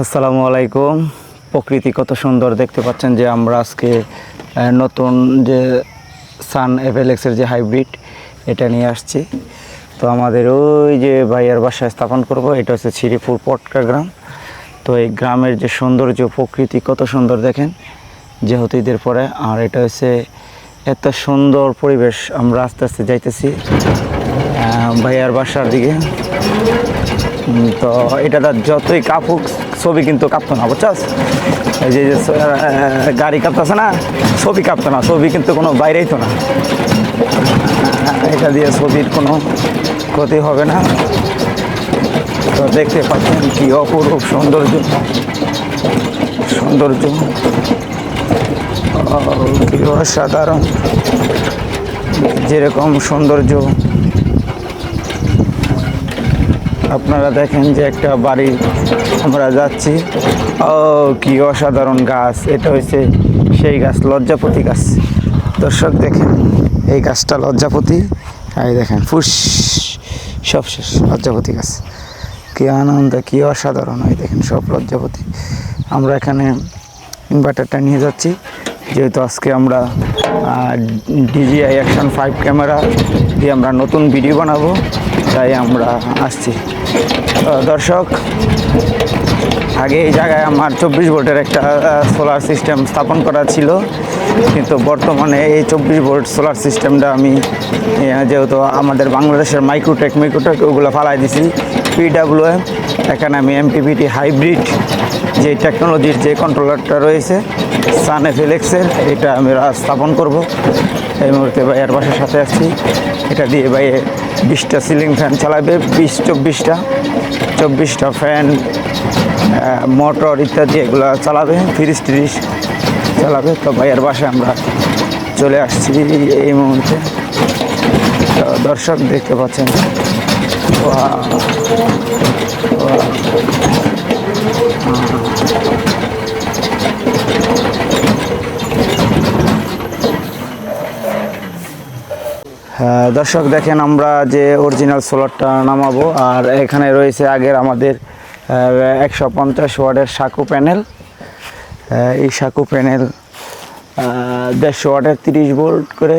আসসালামু আলাইকুম। প্রকৃতি কত সুন্দর দেখতে পাচ্ছেন যে আমরা আজকে নতুন যে সান এভেলেক্সের যে হাইব্রিড এটা নিয়ে আসছি। তো আমাদের ওই যে ভাইয়ার বাসায় স্থাপন করব, এটা হচ্ছে শ্রীপুর পটকা গ্রাম। তো এই গ্রামের যে সৌন্দর্য, প্রকৃতি কত সুন্দর দেখেন। যেহেতু ঈদের পরে, আর এটা হচ্ছে এত সুন্দর পরিবেশ, আমরা আস্তে আস্তে যাইতেছি ভাইয়ার বাসার দিকে। তো এটা যতই কাপুক ছবি কিন্তু কাঁপতো না বুঝছস এই যে গাড়ি কাঁপতেছে না, ছবি কাঁপতো না, ছবি কিন্তু কোনো বাইরেই তো না। এটা দিয়ে ছবির কোনো ক্ষতি হবে না। তো দেখতে পাচ্ছেন কি অপরূপ সৌন্দর্য। সৌন্দর্য। অসাধারণ। যেরকম সৌন্দর্য। আপনারা দেখেন যে একটা বাড়ি আমরা যাচ্ছি। ও, কি অসাধারণ গাছ। এটা হয়েছে সেই গাছ, লজ্জাপতি গাছ। দর্শক দেখেন, এই গাছটা লজ্জাপতি। এই দেখেন, ফুস, সব শেষ, লজ্জাপতি গাছ। কি আনন্দ, কি অসাধারণ। এই দেখেন, সব লজ্জাপতি। আমরা এখানে ইনভার্টারটা নিয়ে যাচ্ছি। যেহেতু আজকে আমরা ডিজিআই অ্যাকশন ফাইভ ক্যামেরা দিয়ে আমরা নতুন ভিডিও বানাবো। তাই আমরা আসছি। দর্শক, আগে এই জায়গায় আমার চব্বিশ ভোল্টের একটা সোলার সিস্টেম স্থাপন করা ছিল। কিন্তু বর্তমানে এই চব্বিশ ভোল্ট সোলার সিস্টেমটা আমি যেহেতু আমাদের বাংলাদেশের মাইক্রোটেক মাইক্রোটেক ওগুলো ফালাই দিছি। পিডাব্লিউ এখানে আমি এমপিপিটি হাইব্রিড যে টেকনোলজির যে কন্ট্রোলারটা রয়েছে সান এফেলেক্সের এটা আমি রা- স্থাপন করব। এই মুহূর্তে ভাইয়ের বাসার সাথে আসছি এটা দিয়ে ভাইয়ে বিশটা সিলিং ফ্যান চালাবে, বিশ, চব্বিশটা চব্বিশটা ফ্যান মোটর ইত্যাদি এগুলো চালাবে ফ্রিজ ট্রিজ চালাবে। তো ভাইয়ের বাসায় আমরা চলে আসছি এই মুহূর্তে। তো দর্শক দেখতে পাচ্ছেন। Wow. দর্শক, দেখেন আমরা যে অরিজিনাল সোলারটা নামাবো, আর এখানে রয়েছে আগের আমাদের একশো পঞ্চাশ ওয়ার্ডের সাকু প্যানেল। এই সাকু প্যানেল দেড়শো ওয়াটের তিরিশ ভোল্ট করে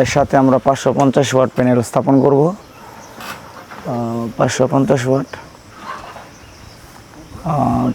এর সাথে আমরা পাঁচশো পঞ্চাশ ওয়াট প্যানেল স্থাপন করব। পাঁচশো পঞ্চাশ ওয়াট।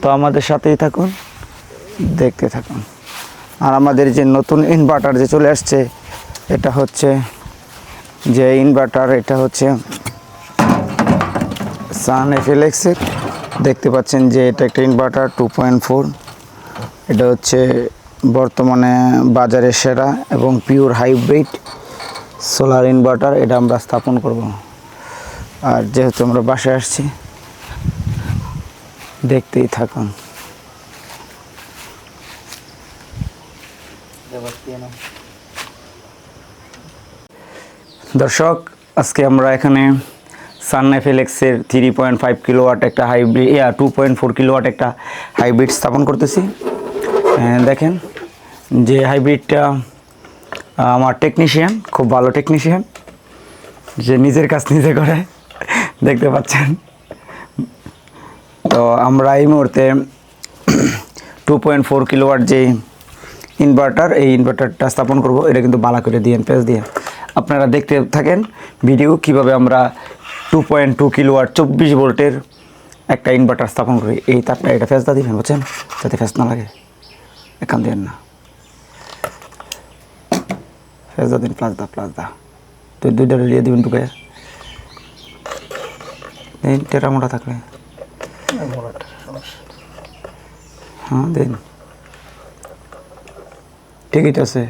তো আমাদের সাথেই থাকুন, দেখতে থাকুন। আর আমাদের যে নতুন ইনভার্টার যে চলে আসছে এটা হচ্ছে যে ইনভার্টার এটা হচ্ছে সান এফিলেক্সের দেখতে পাচ্ছেন যে এটা একটা ইনভার্টার টু পয়েন্ট ফোর এটা হচ্ছে বর্তমানে বাজারে সেরা এবং পিওর হাইব্রিড সোলার ইনভার্টার এটা আমরা স্থাপন করব। আর যেহেতু আমরা বাসায় আসছি, দেখতেই থাকুন। দর্শক আজকে আমরা এখানে সাননাইফ এলেক্সের থ্রি পয়েন্ট ফাইভ কিলোওয়াট একটা হাইব্রিড ইয়া টু পয়েন্ট ফোর কিলোওয়াট একটা হাইব্রিড স্থাপন করতেছি। আহ, দেখেন যে হাইব্রিডটা আমার টেকনিশিয়ান খুব ভালো টেকনিশিয়ান যে নিজের কাজ নিজে করে দেখতে পাচ্ছেন। তো আমরা এই মুহূর্তে টু পয়েন্ট ফোর কিলোওয়াট যে ইনভার্টার এই ইনভার্টারটা স্থাপন করব এটা কিন্তু বালা করে দিয়ে পেজ দিয়ে। আপনারা দেখতে থাকেন ভিডিও কীভাবে আমরা টু পয়েন্ট টু কিলোওয়াট চব্বিশ ভোল্টের একটা ইনভার্টার স্থাপন করি। এই তারটা এটা ফেসদা দিবেন, বুঝছেন? যাতে ফেস না লাগে। এখান দিয়ে না। ফেসদা দিন প্লাস দা প্লাস দা তুই দুইটা দিয়ে দিবেন টুকে দিন, টেরা মোটা থাকলে। হ্যাঁ দিন। ঠিকই তো আছে।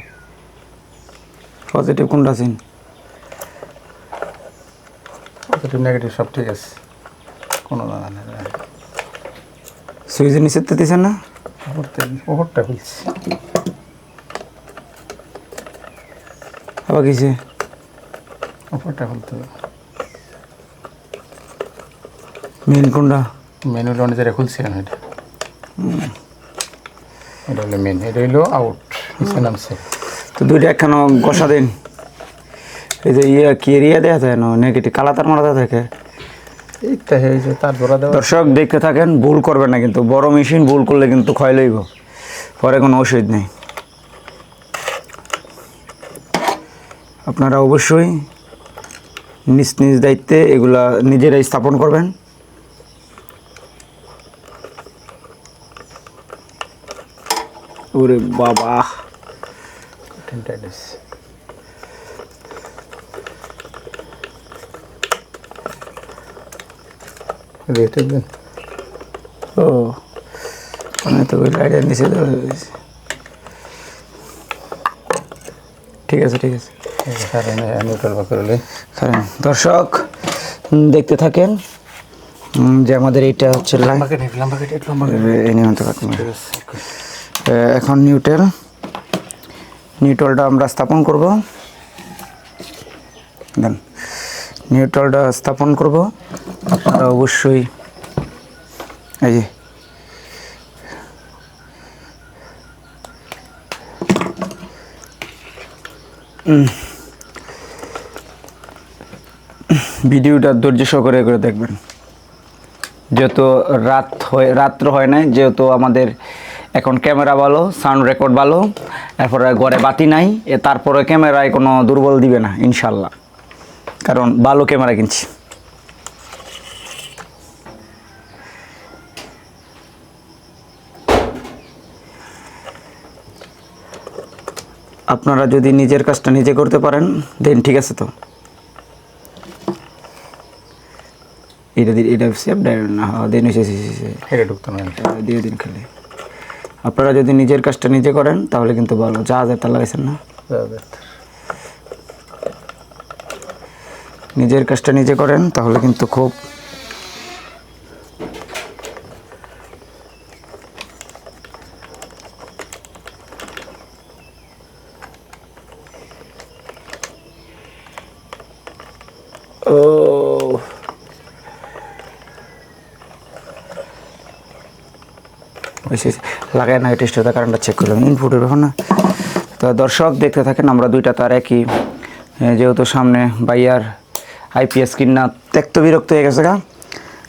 পজিটিভ কোনটা আছেন পজিটিভ নেগেটিভ সব ঠিক আছে। কোনো দাদা নেই। সুইচের নিচে তো দিচ্ছেন না? ওপরটা খুলছি আবার কিছু ওপরটা খুলতে হবে। মেন কোনটা? মেনু লোনে যেটা খুলছি আমি এটা। এটা হলো মেন এটা হলো আউট নিচে নামছে। তো দুইটা একখানো কষা দিন। এই যে ইয়ে কি এরিয়া দেওয়া যায় না নেগেটিভ কালা তার মারা থাকে? দর্শক দেখতে থাকেন ভুল করবে না কিন্তু বড় মেশিন ভুল করলে কিন্তু ক্ষয় লইব। পরে কোনো ওষুধ নেই। আপনারা অবশ্যই নিজ নিজ দায়িত্বে এগুলা নিজেরাই স্থাপন করবেন। ওরে বাবা! কঠিন টাইটিস ও মানে তো আইডিয়া নিচে দিয়েছে। ঠিক আছে ঠিক আছে দর্শক দেখতে থাকেন। যে আমাদের এইটা হচ্ছে এখন নিউটেল নিউট্রালটা আমরা স্থাপন করব। দেন, নিউট্রালটা স্থাপন করব। আপনারা অবশ্যই এই যে ভিডিওটা ধৈর্য সহকারে করে দেখবেন। যেহেতু রাত হয় রাত্র হয় নাই, যেহেতু আমাদের এখন ক্যামেরা ভালো সাউন্ড রেকর্ড ভালো এরপরে ঘরে বাতি নাই এ তারপরে ক্যামেরায় কোনো দুর্বল দিবে না ইনশাল্লাহ কারণ ভালো ক্যামেরা কিনছি। আপনারা যদি নিজের কাজটা নিজে করতে পারেন দেন ঠিক আছে তো। এটা দি- এটা সেভ না হ্যাঁ, দেন হয়েছে দিয়ে দিন খালি। আপনারা যদি নিজের কাজটা নিজে করেন তাহলে কিন্তু ভালো। জাহাজের তার লাগাইছেন না। নিজের কাজটা নিজে করেন তাহলে কিন্তু খুব লাগায় না টেস্টটা কারেন্টটা চেক করলাম। ইনপুটের না। তো দর্শক দেখতে থাকেন, আমরা দুইটা তার একই। যেহেতু সামনে বাইয়ার আইপিএস কিনা ত্যক্ত বিরক্ত হয়ে গেছে গা।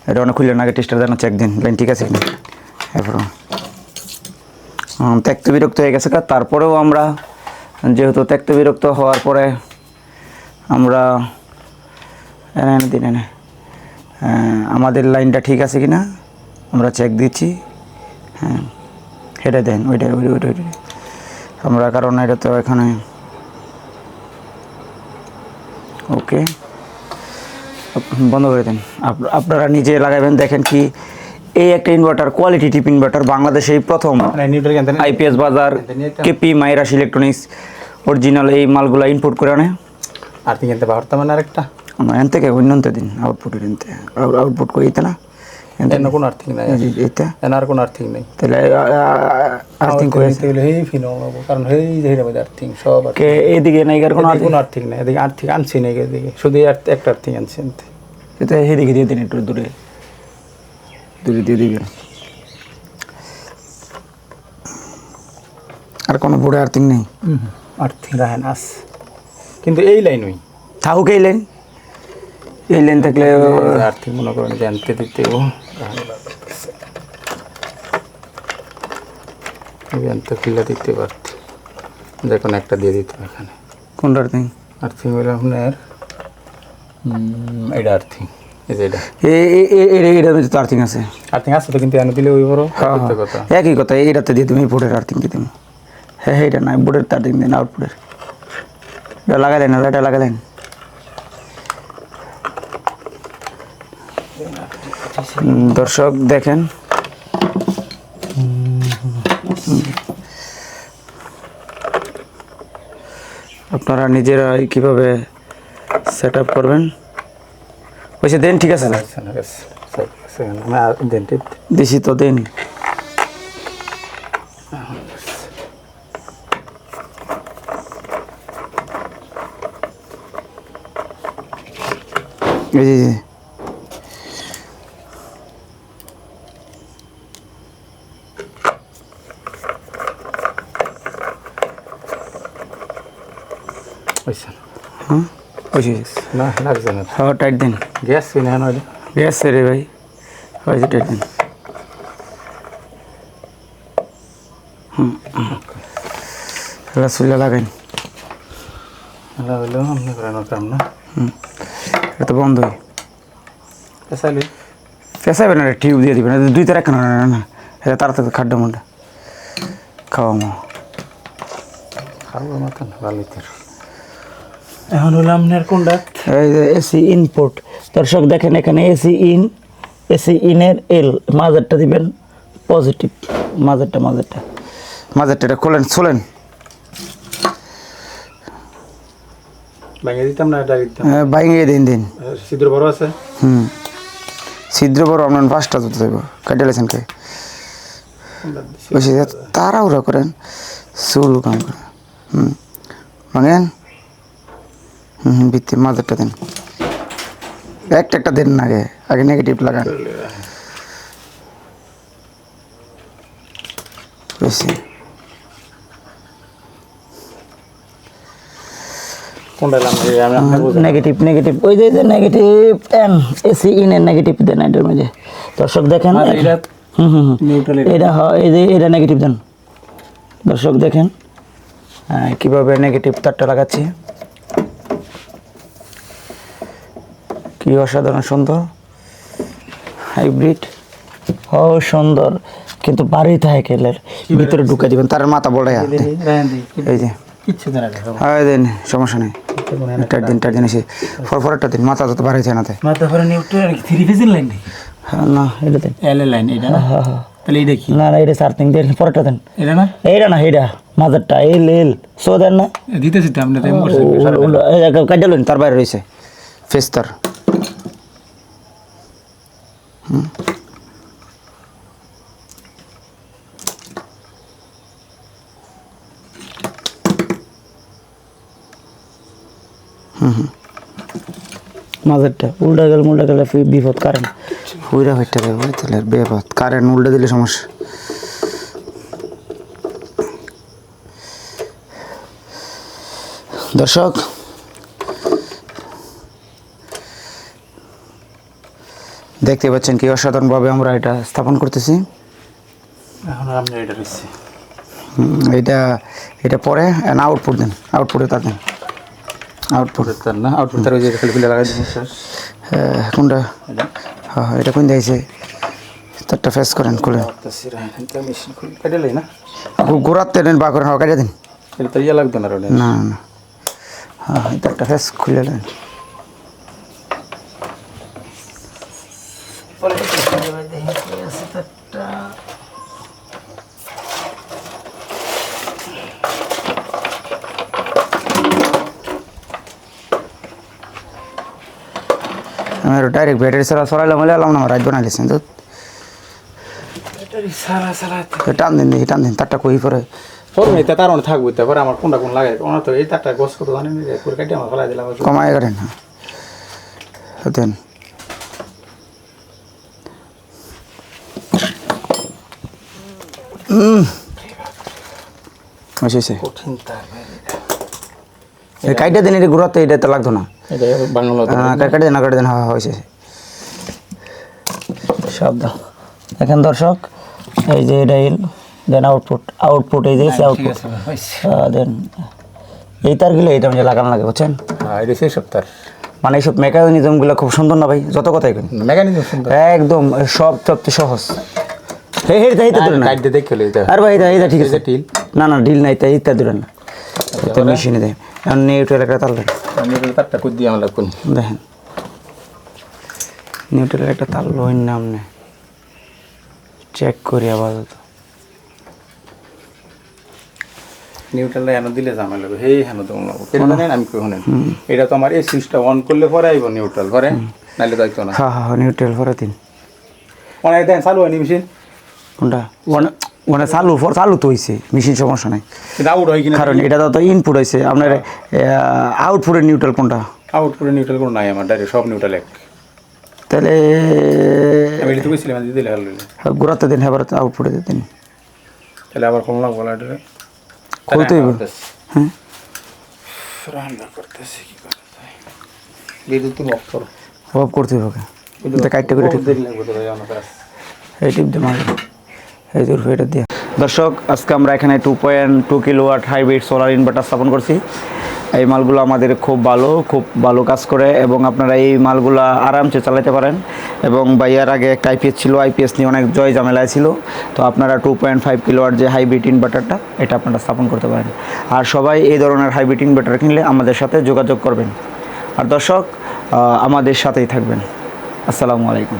এটা অনেক খুললেন আগে টেস্টার যেন চেক দিন। লাইন ঠিক আছে কিনা? এরপর। ত্যক্ত বিরক্ত হয়ে গেছে গা। তারপরেও আমরা, যেহেতু ত্যক্ত বিরক্ত হওয়ার পরে আমরা, এনে এনে দিন এনে আমাদের লাইনটা ঠিক আছে কি না আমরা চেক দিচ্ছি। হ্যাঁ সেটা দেন ওইটা ওইটা ওইটা ওইটা। আমরা কারণ এটা তো এখানে ওকে। বন্ধ করে দেন। আপ- আপনারা নিজে লাগাবেন দেখেন কি এই একটা ইনভার্টার কোয়ালিটি টিপ ইনভার্টার বাংলাদেশে প্রথম। মানে আইপিএস বাজার কেপি মাইরাস ইলেকট্রনিক্স অরিজিনাল এই মালগুলো ইনপুট করে আনে। আর তুই কিনতে পারতাম না আরেকটা। আমরা থেকে অন্যন্ত দিন আউটপুটের এনতে। আউটপুট করে দিতে না। কোনো নাই। আর কোনো নেই। তাহলে আর্থিং করে নিতে গেলে হেই ফিনো হব। কারণ হেই যেটা মধ্যে আর্থিং সব কে এইদিকে নাই কার কোনো কোনো আর্থিক নেই। এদিকে আনছি নাকি এদিকে। শুধু আর্থ- আনছি। এটা দিয়ে দিন একটু দূরে। দূরে দিয়ে দিবেন। আর কোনো বোর্ডে আর্থিং নেই? রাহেন আস। কিন্তু এই লাইনই থাকুক এই লাইন। এই লাইন থাকলে আর্থিক মনে করেন যে আনতে দিতে ও আনতে খুলে দিতে পারত। কোনো একটা দিয়ে দিত এখানে। কোনটা আর্থিং? আর্থিং হইলে আপনার এটা আর্থিং আর্থিং আছে। আর্থিং আছে তো কিন্তু এনে দিলে ওই বড় হ্যাঁ কথা। একই কথা এইটাতে দিয়ে তুমি বোর্ডের আর্থিং দিয়ে তুমি হ্যাঁ হ্যাঁ এটা নয় বোর্ডের আর্থিং দিন আউটপুটের এটা লাগালেন না এটা লাগালেন? দর্শক দেখেন। আপনারা নিজেরাই কীভাবে সেট আপ করবেন? বলছে দেন ঠিক আছে না, দিছি তো দেন। এই হইছে না। হ্যাঁ লাগছে না। হাওয়া টাইট দেন। গ্যাস কিনে এটা গেছে রে ভাই। ওই যে টেনে হুম রসুল্লা লাগাইন। হলো আপনি করানোর কাম না? এটা তো বন্ধই। পেশালি পেঁচাবে না টিউব দিয়ে দিবে না। দুই তার একটা না না না এটা তাড়াতাড়ি খাড্ডা মুন্ডা খাওয়া মা খাব মতন ভালোই তোর এখন হলো আপনার কোনটা? এই যে এসি ইনপুট দর্শক দেখেন এখানে এসি ইন এসি ইনের এল মাজারটা দিবেন পজিটিভ মাজারটা মাজারটা মাজারটা এটা খোলেন খোলেন ভেঙে দিতাম না এটা দিতাম? বাইঙে দিন দিন। ছিদ্র বড় আছে? হুম। ছিদ্র বড় আপনার পাঁচটা তো দেবো কাটে লেছেন কে? তাড়াহুড়া করেন। চুল কাম করে হুম। ভাঙেন হুম হুম ভিত্তি মাজারটা দেন। একটা একটা দেন আগে আগে নেগেটিভ লাগান। বেশি নেগেটিভ নেগেটিভ ওই যে যে নেগেটিভ এন এসি ইনের নেগেটিভ দেন এটার মধ্যে। দর্শক দেখেন এটা হুম হুম এটা হয় এই যে এটা নেগেটিভ দেন। দর্শক দেখেন কীভাবে নেগেটিভ তারটা লাগাচ্ছি। কি অসাধারণ সুন্দর? হাইব্রিড ও সুন্দর। কিন্তু বাড়ি থাকে কেলের ভিতরে ঢুকে দিবেন তার মাথা বড় এই যে। হয় দিন সমস্যা নেই। চার দিন চার দিন এসে ফর ফরটা দিন মাথা যত বাড়াইছে না থ্রি ফেজের লাইন না এটা দেন। এল লাইন এটা না? তাহলে এটা কি? না না এটা সার্থিং দেন পরেরটা দেন। এটা না? না এল এল সো দেন না। দিতেছি তো আপনি করছেন তার বাইরে রয়েছে। ফেস্তার মাঝেরটা, উল্টা গেল মুল্টা গেলে বিপদ, কারেন্ট। হুইরা হইতে গেল তাহলে বিপদ। কারেন্ট উল্টা দিলে সমস্যা। দর্শক দেখতে পাচ্ছেন কি? অসাধারণভাবে আমরা এটা স্থাপন করতেছি। এখন আপনি এটা হুম, এটা এটা পরে আউটপুট দেন। আউটপুটে তা দেন। আউটপুট তার না? আউটপুট তার ওই যে খালি ফেলে লাগাই দিবেন কোনটা? হ্যাঁ হ্যাঁ, এটা কোন দিয়েছে তারটা ফেস করেন খুলে। না। দেন বা করেন কাটিয়ে দিন। এটা তো ইয়ে লাগবে না না না। হ্যাঁ ফেস খুলে দেন আমি ডাইরেক্ট ব্যাটারি ছাড়া সরাইলাম হলে এলাম না রাত বানাই লেছেন তো। সারা সারা টান দিন দেখি টান দিন তারটা কই পরে? এটা তার অনেক থাকবে তারপরে আমার কোনটা কোন লাগাই ওনা তো এই তারটা গোস কত করে কেটে আমার ফেলাই দিলাম। কমায় করেন হ্যাঁ দেন কঠিন তার এই কাইটা দিন এটা ঘুরাতে এটা তো লাগতো না। এটা বাংলা হ্যাঁ, কাটে দেন কাটে দেন হ্যাঁ হয়েছে? শব্দ দেখেন দর্শক এই যে এটা দেন আউটপুট আউটপুট এই যে ঠিক আউটপুট আছে দেন এই তারগুলো এটা মানে লাগানো লাগে বুঝছেন? হ্যাঁ সপ্তাহ মানে এইসব মেকানিজমগুলো খুব সুন্দর না ভাই? যত কথাই কেন মেকানিজম একদম সব সবচেয়ে সহজ। হে হে না কাটতে দেখে লই আর ভাই এটা এটা ঠিক আছে। না না ঢিল নাই তাই ইত্যাদি ধরে না। তো মেশিনে দেয় এখন নিউট্রাল একটা তাল দেন তারটা কুদ দিয়ে আমার কোন? দেখেন। নিউট্রাল একটা তাল লোহিন নাম নেই চেক করি আপাতত। নিউট্রালটা এনে দিলে ঝামেলা হবে। হেই হেন তো আমি কই শুনেন? এটা তো আমার এই সুইচটা অন করলে পরে আইব নিউট্রাল পরে? নাইলে তো আইতো না। হ্যাঁ হ্যাঁ নিউট্রাল পরে দিন। অনেক দেন চালু হয়নি মেশিন কোনটা? ওনে চালু ফর চালু তো হয়েছে মেশিন সমস্যা নাই। আউট হয় কিনা কারণ এটা তো ইনপুট হয়েছে আপনার আউটপুটের নিউট্রাল কোনটা? আউট করে নিউট্রাল কোনো নাই আমার ডাইরেক্ট সব নিউট্রাল এক। তাহলে। ঘোরাতে দিন হ্যাঁ আউটপুটে দিন। তাহলে আবার কম লাগবো না এটা? খুলতে হইব। হ্যাঁ। রান্না করতেছি কি করা বিদ্যুৎ অফ করো। অফ করতে হবে। এটা কাটতে করে ঠিক লাগবে তো ভাই আমার এই টিপ দিয়ে মারবে এই দূর দিয়ে। দর্শক, আজকে আমরা এখানে two point two kilo kilowatt hybrid solar inverter স্থাপন করছি। এই মালগুলো আমাদের খুব ভালো খুব ভালো কাজ করে এবং আপনারা এই মালগুলো আরামসে চালাতে পারেন। এবং বাইয়ার আগে একটা আইপিএস ছিল আইপিএস নিয়ে অনেক জয় ঝামেলায় ছিল। তো আপনারা two point five kilo kilowatt যে হাইব্রিড ইনভার্টারটা এটা আপনারা স্থাপন করতে পারেন। আর সবাই এই ধরনের হাইব্রিড ইনভার্টার কিনলে আমাদের সাথে যোগাযোগ করবেন। আর দর্শক আমাদের সাথেই থাকবেন। আসসালামু আলাইকুম।